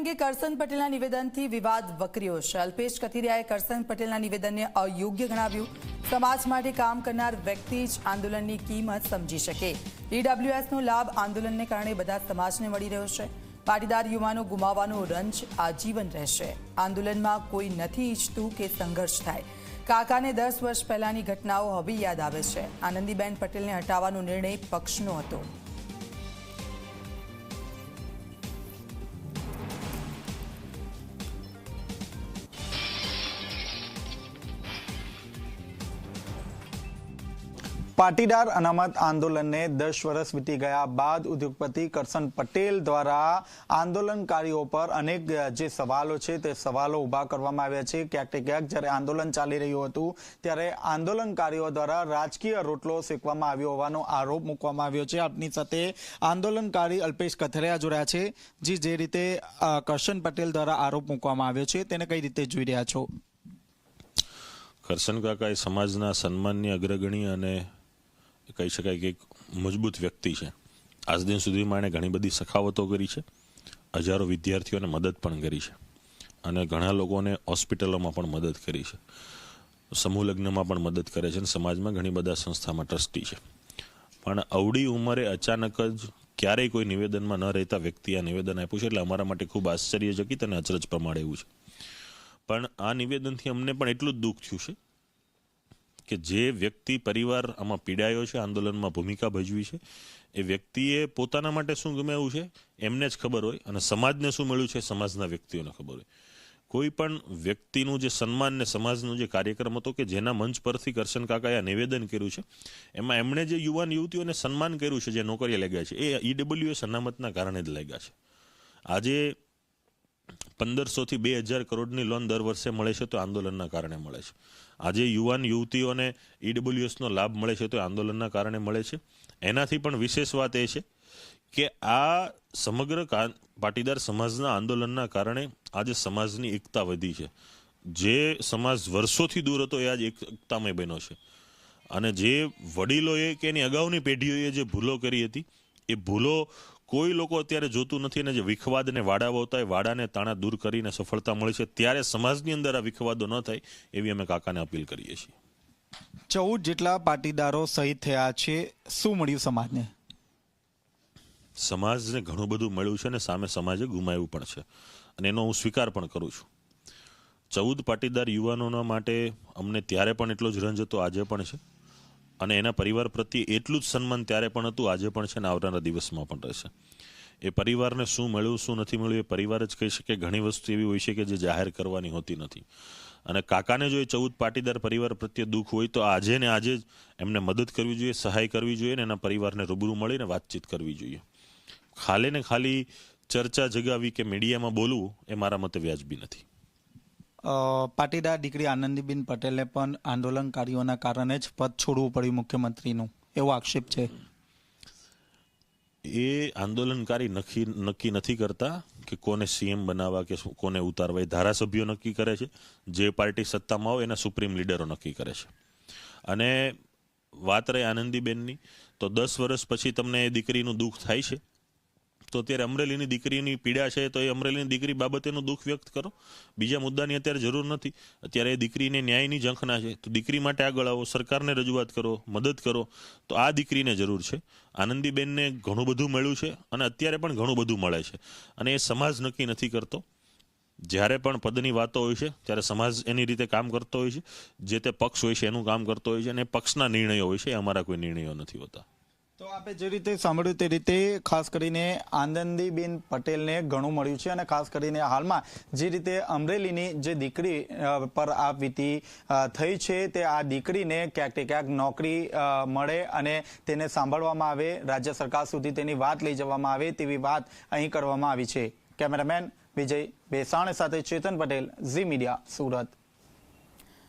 અંગે કરસન પટેલના નિવેદનથી વિવાદ વકર્યો. છે અલ્પેશ કથિરિયાએ કરસન પટેલના નિવેદનને અયોગ્ય ગણાવ્યું. સમાજ માટે કામ કરનાર વ્યક્તિ જ આંદોલનની કિંમત સમજી શકે. ઈડબ્લ્યુએસનો લાભ આંદોલનને કારણે બધા સમાજને મળી રહ્યો છે. પાટીદાર યુવાનો ગુમાવવાનો રંજ આજીવન રહેશે. આંદોલનમાં કોઈ નથી ઈચ્છતું કે સંઘર્ષ થાય. કાકાને દસ વર્ષ પહેલાની ઘટનાઓ હવે યાદ આવે છે. આનંદીબેન પટેલને હટાવવાનો નિર્ણય પક્ષનો હતો. પાટીદાર અનામત આંદોલનને દસ વર્ષ વીતી ગયા બાદ ઉદ્યોગપતિ કરશન પટેલ દ્વારા આંદોલનકારીઓ પર અનેક જે સવાલો છે તે સવાલો ઊભા કરવામાં આવ્યા છે. ક્યાંક ક્યાંક જ્યારે આંદોલન ચાલી રહ્યું હતું, ત્યારે આંદોલનકારીઓ દ્વારા રાજકીય રોટલો શેકવામાં આવ્યો હોવાનો આરોપ મૂકવામાં આવ્યો છે. આપની સાથે આંદોલનકારી અલ્પેશ કથરિયા જોડ્યા છે, જે જે રીતે કરશન પટેલ દ્વારા આરોપ મૂકવામાં આવ્યો છે, તેને કઈ રીતે જોઈ રહ્યા છો? કરશન કાકા એ સમાજના સન્માનની અગ્રગણી અને કહી શકાય કે એક મજબૂત વ્યક્તિ છે. આજ દિન સુધીમાં એણે ઘણી બધી સખાવતો કરી છે, હજારો વિદ્યાર્થીઓને મદદ પણ કરી છે અને ઘણા લોકોને હોસ્પિટલોમાં પણ મદદ કરી છે. સમૂહ લગ્નમાં પણ મદદ કરે છે અને સમાજમાં ઘણી બધા સંસ્થામાં ટ્રસ્ટી છે. પણ અવડી ઉંમરે અચાનક જ ક્યારેય કોઈ નિવેદનમાં ન રહેતા વ્યક્તિ આ નિવેદન આપ્યું છે એટલે અમારા માટે ખૂબ આશ્ચર્યચકિત અને અચરજ પ્રમાણે એવું છે. પણ આ નિવેદનથી અમને પણ એટલું જ દુઃખ થયું છે કે જે વ્યક્તિ પરિવાર આમાં પીડાયો છે, આંદોલનમાં ભૂમિકા ભજવી છે, એ વ્યક્તિએ પોતાના માટે શું ગુમાવ્યું છે, એમને જ ખબર હોય અને સમાજને શું મળ્યું છે, સમાજના વ્યક્તિઓને ખબર હોય. કોઈ પણ વ્યક્તિનું જે સન્માન ને સમાજનું જે કાર્યક્રમ હતો કે જેના મંચ પરથી કરશન કાકાએ આ નિવેદન કર્યું છે, એમાં એમણે જે યુવાન યુવતીઓને સન્માન કર્યું છે, જે નોકરીએ લાગ્યા છે, એ ઈડબ્લ્યુએસ અનામતના કારણે જ લાગ્યા છે. આજે પંદરસોથી બે હજાર કરોડની લોન દર વર્ષે મળે છે તો આંદોલનના કારણે મળે છે. આજે યુવાન યુવતીઓને ઈડબ્લ્યુએસનો લાભ મળે છે તો આંદોલનના કારણે મળે છે. એનાથી પણ વિશેષ વાત એ છે કે આ સમગ્ર પાટીદાર સમાજના આંદોલનના કારણે આજે સમાજની એકતા વધી છે. જે સમાજ વર્ષોથી દૂર હતો એ આજ એક- એકતામય બન્યો છે. અને જે વડીલોએ કે એની અગાઉની પેઢીઓએ જે ભૂલો કરી હતી એ ભૂલો કોઈ લોકો અત્યારે જોતું નથી અને જે વિખવાદને વાડાઓ હતા એ વાડાને તાણા દૂર કરીને સફળતા મળી છે. ત્યારે સમાજની અંદર આ વિખવાદો ન થાય એવી અમે કાકાને અપીલ કરીએ છીએ. ચૌદ જેટલા પાટીદારો શહીદ થયા છે. શું મળ્યું સમાજને? સમાજને ઘણું બધું મળ્યું છે અને સામે સમાજે ગુમાવ્યું પણ છે. અને એનો હું સ્વીકાર પણ કરું છું. ચૌદ પાટીદાર યુવાનોના માટે અમને ત્યારે પણ એટલો જ રંજ હતો આજે પણ છે. અને એના પરિવાર પ્રત્યે એટલું જ સન્માન ત્યારે પણ હતું, આજે પણ છે ને આવનારા દિવસમાં પણ રહેશે. એ પરિવારને શું મળ્યું, શું નથી મળ્યું એ પરિવાર જ કહી શકે. ઘણી વસ્તુ એવી હોય છે કે જે જાહેર કરવાની હોતી નથી. અને કાકાને જો એ ચૌદ પાટીદાર પરિવાર પ્રત્યે દુઃખ હોય તો આજે ને આજે જ એમને મદદ કરવી જોઈએ, સહાય કરવી જોઈએ ને એના પરિવારને રૂબરૂ મળીને વાતચીત કરવી જોઈએ. ખાલી ને ખાલી ચર્ચા જગાવી કે મીડિયામાં બોલવું એ મારા મતે વ્યાજબી નથી. પાટીદાર દીકરી આનંદીબેન પટેલને પણ આંદોલનકારીઓના કારણે જ પદ છોડવું પડ્યું મુખ્યમંત્રીનું. એવો આક્ષેપ છે. એ આંદોલનકારી નક્કી નક્કી નથી કરતા કે કોને સીએમ બનાવવા કે કોને ઉતારવા. એ ધારાસભ્યો નક્કી કરે છે. જે પાર્ટી સત્તામાં હોય એના સુપ્રીમ લીડરો નક્કી કરે છે. અને વાત રહી આનંદીબેનની, તો દસ વર્ષ પછી તમને એ દીકરીનું દુઃખ થાય છે? તો અત્યારે અમરેલીની દીકરીની પીડા છે તો એ અમરેલીની દીકરી બાબતેનું દુઃખ વ્યક્ત કરો. બીજા મુદ્દાની અત્યારે જરૂર નથી. અત્યારે એ દીકરીને ન્યાયની ઝંખના છે. તો દીકરી માટે આગળ આવો, સરકારને રજૂઆત કરો, મદદ કરો. તો આ દીકરીને જરૂર છે. આનંદીબેનને ઘણું બધું મળ્યું છે અને અત્યારે પણ ઘણું બધું મળે છે. અને એ સમાજ નક્કી નથી કરતો. જ્યારે પણ પદની વાતો હોય છે, ત્યારે સમાજ એની રીતે કામ કરતો હોય છે. જે તે પક્ષ હોય છે, એનું કામ કરતો હોય છે અને પક્ષના નિર્ણયો હોય છે. એ અમારા કોઈ નિર્ણયો નથી હોતા. તો આપે જે રીતે સાંભળ્યું તે રીતે ખાસ કરીને આનંદીબેન પટેલને ઘણું મળ્યું છે અને ખાસ કરીને હાલમાં જે રીતે અમરેલીની જે દીકરી પર આ વીતી થઈ છે તે આ દીકરીને ક્યાંક ક્યાંક નોકરી મળે અને તેને સાંભળવામાં આવે, રાજ્ય સરકાર સુધી તેની વાત લઈ જવામાં આવે તેવી વાત અહીં કરવામાં આવી છે. કેમેરામેન વિજય બેસાણ સાથે ચેતન પટેલ, ઝી મીડિયા સુરત.